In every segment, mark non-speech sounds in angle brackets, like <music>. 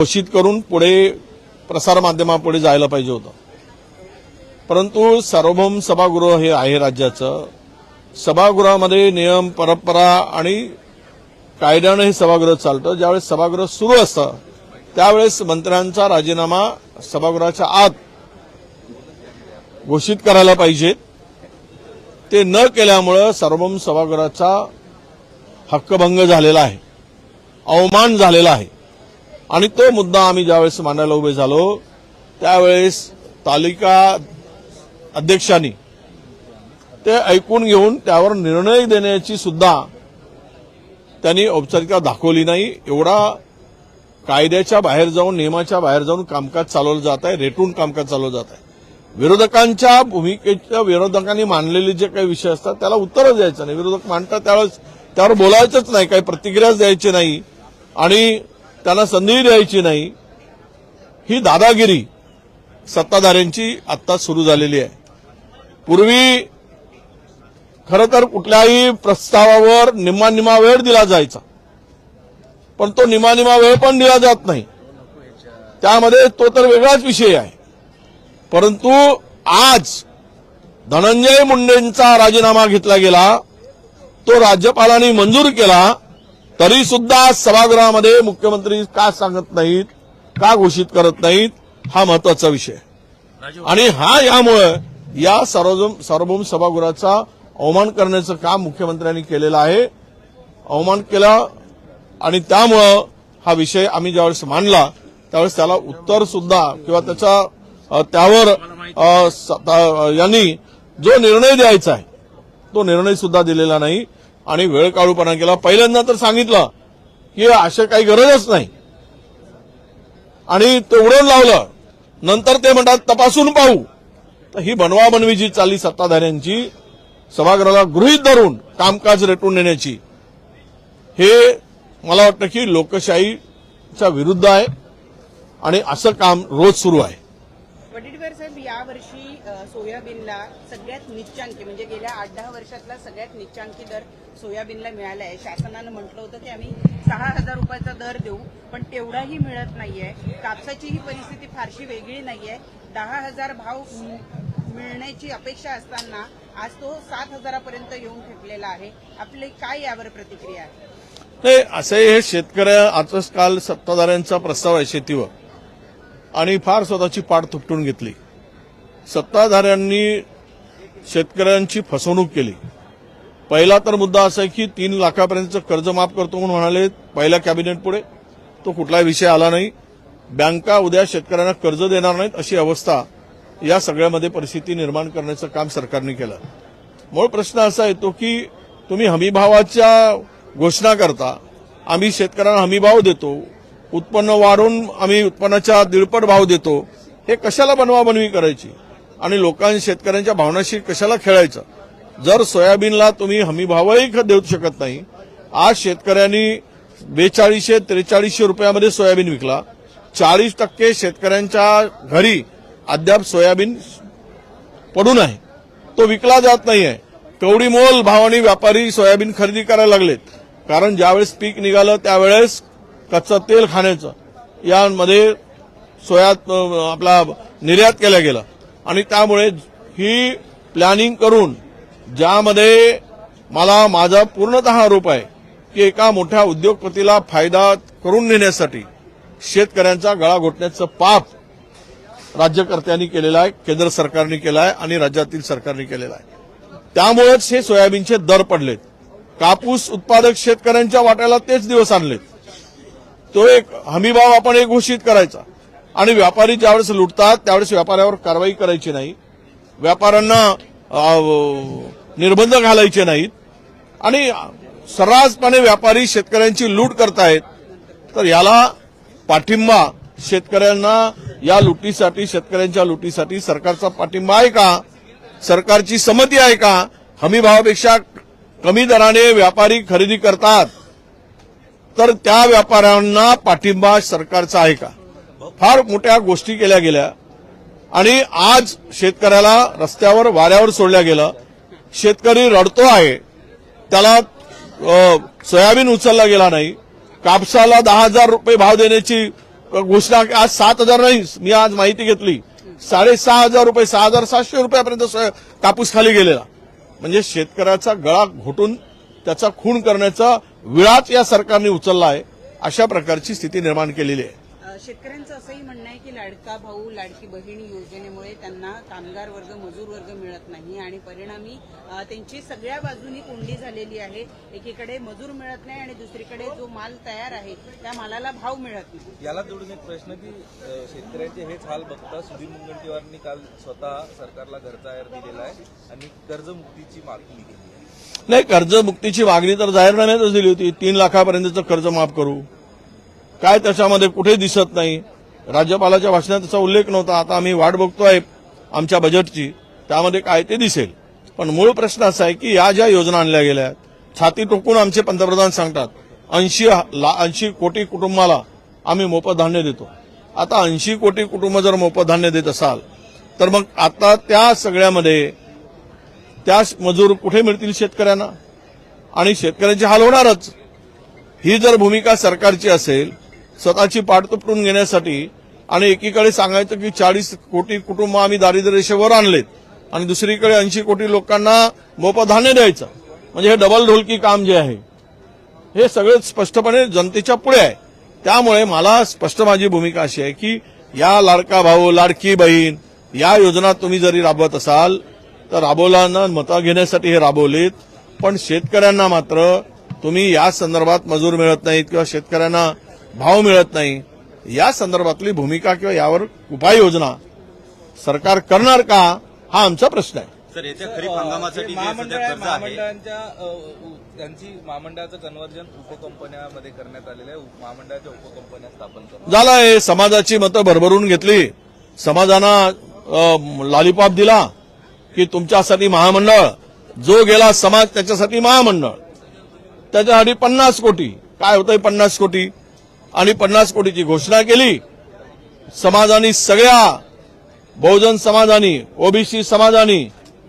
घोषित करून पुढे प्रसारमाध्यमापुढे जायला पाहिजे होतं. परंतु सार्वभौम सभागृह हे आहे राज्याचं. सभागृहामध्ये नियम परंपरा आणि कायद्यानं हे सभागृह चालतं. ज्यावेळेस सभागृह सुरू असतं त्यावेळेस मंत्र्यांचा राजीनामा सभागृहाच्या आत घोषित करायला पाहिजे. ते न केल्यामुळं सार्वभौम सभागृहाचा हक्कभंग झालेला आहे. अवमान झालेला आहे. आणि तो मुद्दा आम्ही ज्यावेळेस मांडायला उभे झालो त्यावेळेस तालिका अध्यक्षांनी ते ऐकून घेऊन त्यावर निर्णय देण्याची सुद्धा त्यांनी औपचारिकता दाखवली नाही. एवढा कायद्याच्या बाहेर जाऊन नियमाच्या बाहेर जाऊन कामकाज चालवलं जात आहे रेटून कामकाज चालवलं जात आहे. विरोधकांच्या भूमिकेच्या विरोधकांनी मांडलेले जे काही विषय असतात त्याला उत्तरच द्यायचं नाही. विरोधक मांडतात त्यावेळेस त्यावर बोलायचंच नाही काही प्रतिक्रियाच द्यायची नाही. आणि त्यांना संधी द्यायची नाही. ही दादागिरी सत्ताधाऱ्यांची आत्ता सुरू झालेली आहे. पूर्वी खरं तर कुठल्याही प्रस्तावावर निम्मा निम्मा वेळ दिला जायचा. पण तो निम्मा निम्मा वेळ पण दिला जात नाही. त्यामध्ये तो तर वेगळाच विषय आहे. परंतु आज धनंजय मुंडेंचा राजीनामा घेतला गेला तो राज्यपालांनी मंजूर केला तरी सुद्धा सभागृहामध्ये मुख्यमंत्री का सांगत नाहीत का घोषित करत नाहीत हा महत्त्वाचा विषय. आणि हा यामुळे या सार्वजम सार्वभौम सभागृहाचा अवमान करण्याचं काम मुख्यमंत्र्यांनी केलेलं आहे अवमान केला आणि त्यामुळं हा विषय आम्ही ज्यावेळेस मांडला त्यावेळेस त्याला उत्तर सुद्धा किंवा त्याचा त्यावर यांनी जो निर्णय द्यायचा आहे तो निर्णय सुद्धा दिलेला नाही आणि वेळ काढूपणा केला. पहिल्यांदा तर सांगितलं की अशा काही गरजच नाही. आणि तेवढं लावलं. नंतर ते म्हणतात तपासून पाहू. तर ही बनवाबनवी जी चालली सत्ताधाऱ्यांची सभागृहाला गृहीत धरून कामकाज रेटून नेण्याची. हे मला वाटतं की लोकशाहीच्या विरुद्ध आहे आणि असं काम रोज सुरू आहे. वडेट्टीवार साहेब यावर्षी सोयाबीनला सगळ्यात निच्चांकी म्हणजे गेल्या आठ दहा वर्षातला सगळ्यात निच्चांकी दर सोयाबीनला मिळालं आहे. शासनानं म्हटलं होतं की आम्ही सहा हजार रुपयाचा दर देऊ पण तेवढाही मिळत नाहीये. कापसाची ही परिस्थिती फारशी वेगळी नाहीये. दहा हजार भाव मिळण्याची अपेक्षा असताना आज तो सात हजारापर्यंत येऊन ठेपलेला आहे. आपली काय यावर प्रतिक्रिया आहे? नाही असे हे शेतकऱ्या आजच काल सत्ताधाऱ्यांचा प्रस्ताव आहे शेतीवर. आणि फार स्वतःची पाठ थुपटून घेतली. सत्ताधाऱ्यांनी शेतकऱ्यांची फसवणूक केली. पहिला तर मुद्दा असा आहे की तीन लाखापर्यंतचं कर्ज माफ करतो म्हणून म्हणाले पहिल्या कॅबिनेट पुढे. तो कुठलाही विषय आला नाही. बँका उद्या शेतकऱ्यांना कर्ज देणार नाहीत अशी अवस्था या सगळ्यामध्ये परिस्थिती निर्माण करण्याचं काम सरकारने केलं. मूळ प्रश्न असा येतो की तुम्ही हमीभावाच्या घोषणा करता आम्ही शेतकऱ्यांना हमीभाव देतो उत्पन्न वाढून आम्ही उत्पन्नाच्या दीडपट भाव देतो हे कशाला बनवाबनवी करायची? आणि लोकांनी शेतकऱ्यांच्या भावनाशी कशाला खेळायचं? जर सोयाबीनला तुम्ही हमीभावही खत देऊ शकत नाही आज शेतकऱ्यांनी बेचाळीसशे त्रेचाळीसशे रुपयामध्ये सोयाबीन विकला. चाळीस टक्के शेतकऱ्यांच्या घरी अद्याप सोयाबीन पडून आहे तो विकला जात नाहीये. तेवढी मोल भावानी व्यापारी सोयाबीन खरेदी करायला लागलेत. कारण ज्यावेळेस पीक निघालं त्यावेळेस कच्चं तेल खाण्याचं यामध्ये सोया आपला निर्यात केला गेला. आणि त्यामुळे ही प्लॅनिंग करून ज्यामध्ये मला माझा पूर्णतः आरोप आहे की एका मोठ्या उद्योगपतीला फायदा करून नेण्यासाठी शेतकऱ्यांचा गळा घोटण्याचं पाप राज्यकर्त्यांनी केलेलं आहे केंद्र सरकारने केलं आहे आणि राज्यातील सरकारने केलेलं आहे. त्यामुळेच हे सोयाबीनचे दर पडलेत. कापूस उत्पादक शेतकऱ्यांच्या वाट्याला तेच दिवस आणलेत. तो एक हमीभाव आपण एक घोषित करायचा. आणि व्यापारी ज्यावेळेस लुटतात त्यावेळेस व्यापाऱ्यावर कारवाई करायची नाही. व्यापाऱ्यांना निर्बंध घालायचे नाहीत. आणि सर्रासपणे व्यापारी शेतकऱ्यांची लूट करतायत. तर याला पाठिंबा शेतकऱ्यांना या लुटीसाठी शेतकऱ्यांच्या लुटीसाठी सरकारचा पाठिंबा आहे का? सरकारची संमती आहे का? हमी भावापेक्षा कमी दराने व्यापारी खरेदी करतात. तर त्या व्यापाऱ्यांना पाठिंबा सरकारचा आहे का? फार मोठ्या गोष्टी केल्या गेल्या. आणि आज शेतकऱ्याला रस्त्यावर वाऱ्यावर सोडल्या गेलं. शेतकरी रडतो आहे त्याला सोयाबीन उचलला गेला नाही. कापसाला दहा हजार रुपये भाव देण्याची घोषणा आज सात हजार नाही मी आज माहिती घेतली. साडेसहा हजार रुपये सहा हजार सातशे रुपयापर्यंत सोया- कापूस खाली गेलेला. म्हणजे शेतकऱ्याचा गळा घोटून त्याचा खून करण्याचा विळाच या सरकारने उचलला आहे अशा प्रकारची स्थिती निर्माण केलेली आहे. शेतकऱ्यांचं असंही म्हणणं आहे की लाडका भाऊ लाडकी बहीण योजनेमुळे त्यांना कामगार वर्ग मजूर वर्ग मिळत नाही आणि परिणामी त्यांची सगळ्या बाजूनी कोंडी झालेली आहे. एकीकडे मजूर मिळत नाही आणि दुसरीकडे जो माल तयार आहे त्या मालाला भाव मिळत नाही. याला जोडून एक प्रश्न की शेतकऱ्यांचे हेच हाल बघता सुधीर मुनगंटीवारांनी काल स्वतः सरकारला घरचा आहेर दिलेला आहे आणि कर्जमुक्तीची मागणी केली आहे. नाही कर्जमुक्तीची मागणी तर जाहीरनाम्यातच दिली होती. तीन लाखापर्यंतचं कर्ज माफ करू. काय त्याच्यामध्ये कुठे दिसत नाही. राज्यपालाच्या भाषणात त्याचा उल्लेख नव्हता. आता आम्ही वाट बघतोय आमच्या बजेटची त्यामध्ये काय ते दिसेल. पण मूळ प्रश्न असा आहे की या ज्या योजना आणल्या गेल्या आहेत, छाती टोकून आमचे पंतप्रधान सांगतात ऐंशी ऐंशी कोटी कुटुंबाला आम्ही मोफत धान्य देतो. आता ऐंशी कोटी कुटुंब जर मोफत धान्य देत असाल तर मग आता त्या सगळ्यामध्ये त्या मजूर कुठे मिळतील शेतकऱ्यांना? आणि शेतकऱ्यांचे हाल होणारच. ही जर भूमिका सरकारची असेल स्वतःची पाठ तुपटून घेण्यासाठी आणि एकीकडे सांगायचं की चाळीस कोटी कुटुंब आम्ही दारिद्र्यरेषेवर आणलेत आणि दुसरीकडे ऐंशी कोटी लोकांना मोफत धान्य द्यायचं. म्हणजे हे डबल ढोलकी काम जे आहे हे सगळे स्पष्टपणे जनतेच्या पुढे आहे. त्यामुळे मला स्पष्ट माझी भूमिका अशी आहे की या लाडका भाऊ लाडकी बहीण या योजना तुम्ही जरी राबवत असाल तर राबवलांना मतं घेण्यासाठी हे राबवलेत पण शेतकऱ्यांना मात्र तुम्ही या संदर्भात मजूर मिळत नाहीत किंवा शेतकऱ्यांना भाव मिळत नाही. या संदर्भातली भूमिका किंवा यावर उपाययोजना सरकार करणार का हा आमचा प्रश्न आहे. सर येत्या खरीप हंगामासाठी त्यांची महामंडळाचं कन्व्हर्जन उपकंपन्यामध्ये करण्यात आलेलं आहे. उप- महामंडळाच्या उपकंपन्या स्थापन समाजाची मतं भरभरून घेतली. समाजानं लॉलीपॉप दिला की तुमच्यासाठी महामंडळ. जो गेला समाज त्याच्यासाठी महामंडळ. त्याच्यासाठी पन्नास कोटी. काय होतंय पन्नास कोटी? आणि पन्नास कोटीची घोषणा केली. समाजाने सगळ्या बहुजन समाजाने ओबीसी समाजाने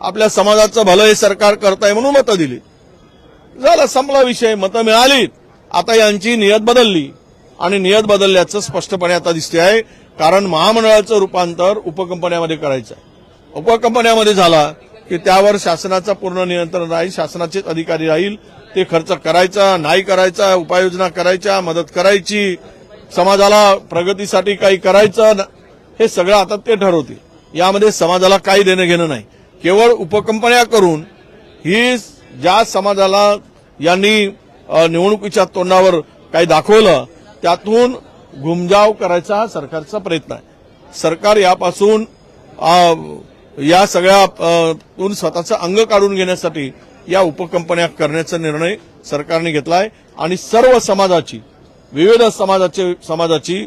आपल्या समाजाचं भलं हे सरकार करताय म्हणून मतं दिली. झाला संपला विषय मतं मिळालीत. आता यांची नियत बदलली आणि नियत बदलल्याचं स्पष्टपणे आता दिसते आहे. कारण महामंडळाचं रूपांतर उपकंपन्यामध्ये करायचं आहे उपकंपन्यामध्ये झाला की त्यावर शासनाचं पूर्ण नियंत्रण राहील शासनाचेच अधिकारी राहील ते खर्च करायचा नाही करायचा उपाययोजना करायच्या मदत करायची समाजाला प्रगतीसाठी काही करायचं हे सगळं आता ते ठरवतील. यामध्ये समाजाला काही देणं घेणं नाही. केवळ उपकंपन्या करून ही ज्या समाजाला यांनी निवडणुकीच्या तोंडावर काही दाखवलं त्यातून घुमजाव करायचा हा सरकारचा प्रयत्न आहे. सरकार यापासून या सगळ्यातून स्वतःचं अंग काढून घेण्यासाठी या उपकंपन्या करण्याचा निर्णय सरकारने घेतला आहे आणि सर्व समाजाची विविध समाजाचे समाजाची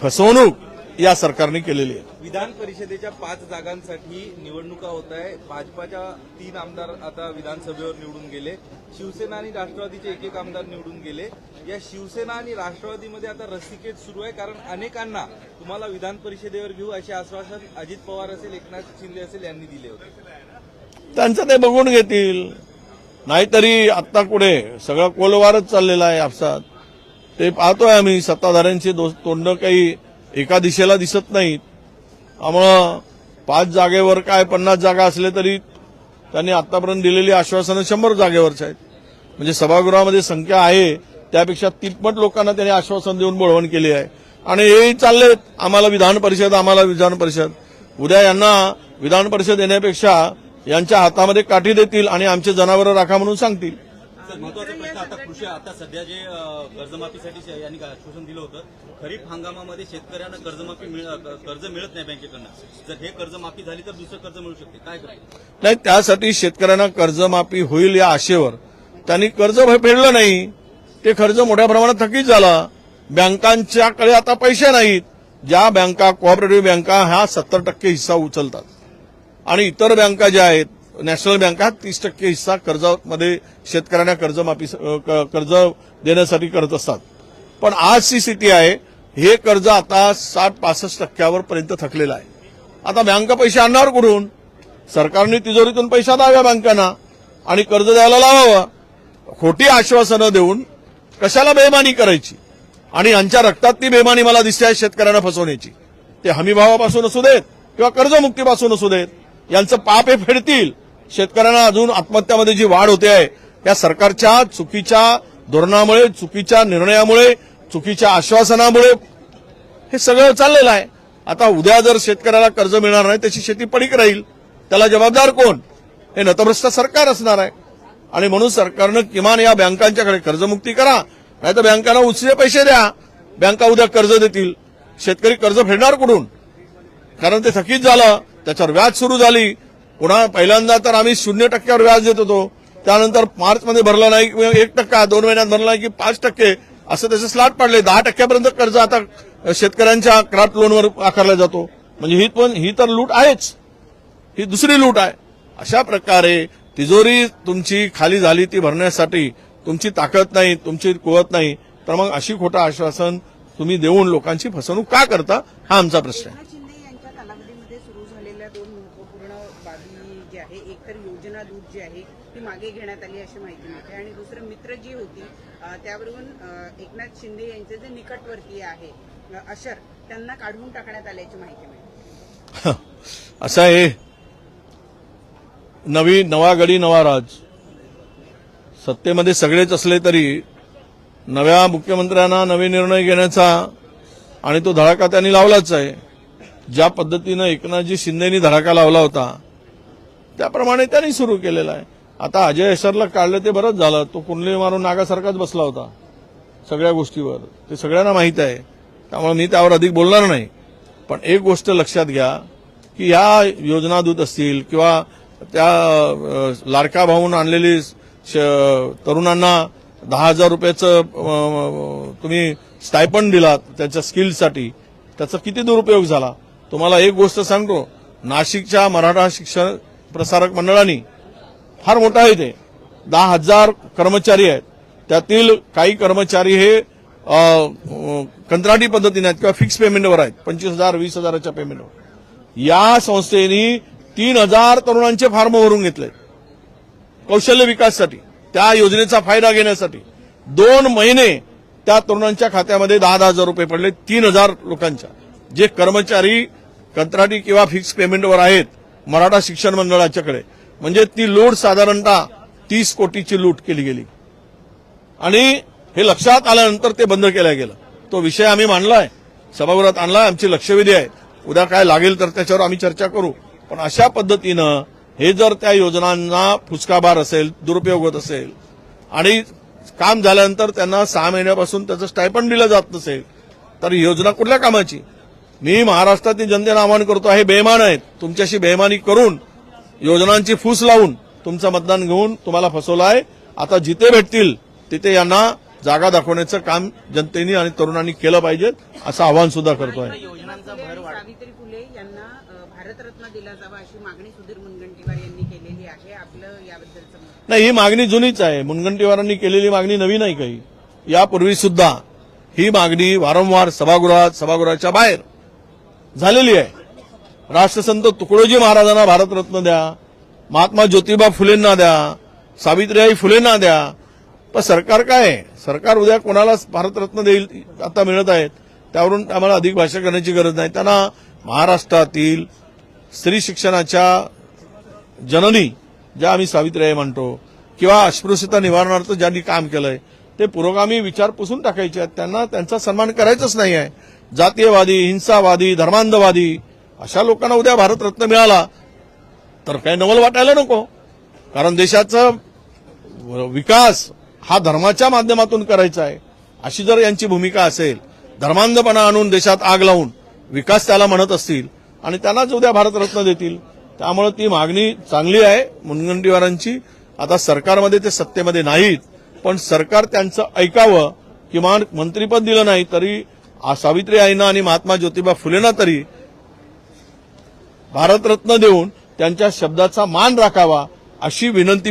फसवणूक या सरकारने केलेली आहे. विधान परिषदेच्या पाच जागांसाठी निवडणुका होत आहे. भाजपाच्या तीन आमदार आता विधानसभेवर निवडून गेले. शिवसेना आणि राष्ट्रवादीचे एक एक आमदार निवडून गेले. या शिवसेना आणि राष्ट्रवादीमध्ये आता रस्तिकेत सुरू आहे कारण अनेकांना तुम्हाला विधान परिषदेवर घेऊ असे आश्वासन अजित पवार असेल एकनाथ शिंदे असेल यांनी दिले होते. त्यांचं ते बघून घेतील. नाहीतरी आत्ता कुठे? सगळं कोलवारच चाललेला आहे आपसात. ते पाहतोय आम्ही सत्ताधाऱ्यांची दो- तोंड काही एका दिशेला दिसत नाहीत. त्यामुळं पाच जागेवर काय पन्नास जागा असले तरी त्यांनी आतापर्यंत दिलेली आश्वासनं शंभर जागेवरच आहेत. म्हणजे सभागृहामध्ये संख्या आहे त्यापेक्षा तिप्पट लोकांना त्यांनी आश्वासन देऊन बोळवण केली आहे. आणि हेही चाललेत. आम्हाला विधान परिषद आम्हाला विधान परिषद. उद्या यांना विधान परिषद येण्यापेक्षा यांच्या हातामध्ये काठी देतील आणि आमचे जनावरं राखा म्हणून सांगतील. सर महत्त्वाचा प्रश्न आता कृषी आता सध्या जे कर्जमाफीसाठी यांनी आश्वासन दिलं होतं खरीप हंगामामध्ये शेतकऱ्यांना कर्जमाफी कर्ज मिळत नाही बँकेकडनं. जर हे कर्जमाफी झाली तर दुसरं कर्ज मिळू शकते. काय नाही त्यासाठी शेतकऱ्यांना कर्जमाफी होईल या आशेवर. त्यांनी कर्ज फेडलं नाही. ते कर्ज मोठ्या प्रमाणात थकीत झाला. बँकांच्याकडे आता पैसे नाहीत. ज्या बँका कोऑपरेटिव्ह बँका ह्या सत्तर टक्के हिस्सा उचलतात. आणि इतर बँका ज्या आहेत नॅशनल बँका तीस टक्के हिस्सा कर्जामध्ये शेतकऱ्यांना कर्जमाफी क- कर्ज देण्यासाठी करत असतात. पण आजची स्थिती आहे हे कर्ज आता साठ पासष्ट टक्क्यावर पर्यंत थकलेलं आहे. आता बँका पैसे आणणार कुठून? सरकारने तिजोरीतून पैसा द्याव्या बँकांना आणि कर्ज द्यायला लावावं. खोटी आश्वासनं देऊन कशाला बेमानी करायची? आणि यांच्या रक्तात ती बेमानी मला दिसते आहे शेतकऱ्यांना फसवण्याची. ते हमीभावापासून असू देत किंवा कर्जमुक्तीपासून असू देत. यांचं पाप हे फेडतील. शेतकऱ्यांना अजून आत्महत्यामध्ये जी वाढ होते आहे या सरकारच्या चुकीच्या धोरणामुळे चुकीच्या निर्णयामुळे चुकीच्या आश्वासनामुळे हे सगळं चाललेलं आहे. आता उद्या जर शेतकऱ्याला कर्ज मिळणार नाही त्याची शेती पडीक राहील. त्याला जबाबदार कोण? हे नतभ्रष्ट सरकार असणार आहे. आणि म्हणून सरकारनं किमान या बँकांच्याकडे कर्जमुक्ती करा. नाही तर बँकांना उचले पैसे द्या. बँका उद्या कर्ज देतील. शेतकरी कर्ज फेडणार कुठून? कारण ते थकीत झालं. त्याच्यावर व्याज सुरू झाली. पुन्हा पहिल्यांदा तर आम्ही शून्य टक्क्यावर व्याज देत होतो. त्यानंतर मार्चमध्ये भरला नाही किंवा एक टक्का दोन महिन्यात भरला नाही की पाच टक्के. असं त्याचे स्लॅट पडले. दहा टक्क्यापर्यंत कर्ज आता शेतकऱ्यांच्या क्राफ्ट लोनवर आकारला जातो. म्हणजे ही पण ही तर लूट आहेच. ही दुसरी लूट आहे. अशा प्रकारे तिजोरी तुमची खाली झाली ती भरण्यासाठी. तुमची ताकद नाही तुमची कुवत नाही. तर मग अशी खोटं आश्वासन तुम्ही देऊन लोकांची फसवणूक का करता? हा आमचा प्रश्न आहे एकनाथ शिंदे यांच्या कालावधीमध्ये सुरू झालेल्या दोन महत्त्वपूर्ण बाबी जे आहे एक तर योजना दूत जी आहे ती मागे घेण्यात आली अशी माहिती मिळते. आणि दुसरं मित्र जी होती त्यावरून एकनाथ शिंदे यांचे जे निकटवर्तीय आहे अशर त्यांना काढून टाकण्यात आल्याची माहिती मिळते. <laughs> असं आहे. नवी नवा गडी नवा राज. सत्तेमध्ये सगळेच असले तरी नव्या मुख्यमंत्र्यांना नवे निर्णय घेण्याचा आणि तो धडाका त्यांनी लावलाच आहे. ज्या पद्धतीनं एकनाथजी शिंदेनी धडाका लावला होता त्याप्रमाणे त्यांनी सुरू केलेला आहे. आता अजय अशरला काढलं ते बरंच झालं. तो कुंडली मारून नागासारखाच बसला होता. सगळ्या गोष्टीवर. ते सगळ्यांना माहीत आहे. त्यामुळे मी त्यावर अधिक बोलणार नाही. पण एक गोष्ट लक्षात घ्या की या योजना दूत असतील किंवा त्या लारका लाडका भाऊन आणलेली श- तरुणांना दहा हजार रुपयाचं तुम्ही स्टायपंड दिलात त्यांच्या स्किलसाठी त्याचा किती दुरुपयोग झाला? तुम्हाला एक गोष्ट सांगतो. नाशिकच्या मराठा शिक्षण प्रसारक मंडळाने फार मोठं आहे ते. दहा हजार कर्मचारी आहेत. त्यातील काही कर्मचारी हे कंत्राटी पद्धतीने आहेत किंवा फिक्स पेमेंटवर आहेत. पंचवीस हजार वीस हजाराच्या पेमेंटवर या संस्थेनी तीन हजार तरुणांचे फॉर्म भरून घेतले कौशल्य विकाससाठी त्या योजनेचा फायदा घेण्यासाठी. दोन महिने त्या तरुणांच्या खात्यामध्ये दहा दहा हजार रुपये पडले तीन हजार लोकांच्या. जे कर्मचारी कंत्राटी किंवा फिक्स पेमेंटवर आहेत मराठा शिक्षण मंडळाच्याकडे. म्हणजे ती लूट साधारणतः तीस कोटीची लूट केली गेली. आणि हे लक्षात आल्यानंतर ते बंद केलं गेलं. तो विषय आम्ही मांडलाय. सभागृहात आणलाय. आमची लक्षवेधी आहे. उद्या काय लागेल तर त्याच्यावर आम्ही चर्चा करू. पण अशा पद्धतीनं हे जर त्या योजनांना फुसकाबार असेल दुरुपयोग होत असेल आणि काम झाल्यानंतर त्यांना सहा महिन्यापासून त्याचं स्टायपण दिलं जात नसेल तर ही योजना कुठल्या कामाची? मी महाराष्ट्रातील जनतेला आवाहन करतो हे बेमान आहेत. तुमच्याशी बेमानी करून योजनांची फूस लावून तुमचं मतदान घेऊन तुम्हाला फसवलं आहे. आता जिथे भेटतील तिथे यांना जागा दाखवण्याचं काम जनतेने आणि तरुणांनी केलं पाहिजे असं आवाहन सुद्धा करतोय. सावित्री फुले यांना भारतरत्न दिला जावा अशी मागणी सुधीर मुनगंटीवार यांनी केलेली आहे. आपलं याबद्दलचं मत? नाही ही मागणी जुनीच आहे. मुनगंटीवारांनी केलेली मागणी नवी नाही काही. यापूर्वी सुद्धा ही मागणी वारंवार सभागृहात सभागृहाच्या बाहेर झालेली आहे. राष्ट्रसंत तुकडोजी महाराजांना भारतरत्न द्या. महात्मा ज्योतिबा फुलेंना द्या. सावित्रीबाई फुलेंना द्या. पण सरकार काय आहे? सरकार उद्या कोणाला भारतरत्न देईल आता मिळत आहेत त्यावरून आम्हाला अधिक भाष्य करण्याची गरज नाही. त्यांना महाराष्ट्रातील स्त्री शिक्षणाच्या जननी ज्या आम्ही सावित्रीबाई म्हणतो किंवा अस्पृश्यता निवारणार्थ ज्यांनी काम केलंय ते पुरोगामी विचार पुसून टाकायचे आहेत. त्यांना त्यांचा सन्मान करायचाच नाही आहे. जातीयवादी हिंसावादी धर्मांधवादी अशा लोकांना उद्या भारतरत्न मिळाला तर काही नवल वाटायला नको. कारण देशाचा विकास हा धर्माच्या माध्यमातून करायचा आहे. अशी जर यांची भूमिका असेल धर्मांधपणा आणून देशात आग लावून विकास त्याला म्हणत असतील आणि त्यांनाच उद्या भारतरत्न देतील त्यामुळे ती मागणी चांगली आहे मुनगंटीवारांची. आता सरकारमध्ये ते सत्तेमध्ये नाहीत पण सरकार त्यांचं ऐकावं किमान मंत्रीपद दिलं नाही तरी सावित्री आईना आणि महात्मा ज्योतिबा फुलेंना तरी भारतरत्न देऊन त्यांच्या शब्दाचा मान राखावा अशी विनंती मी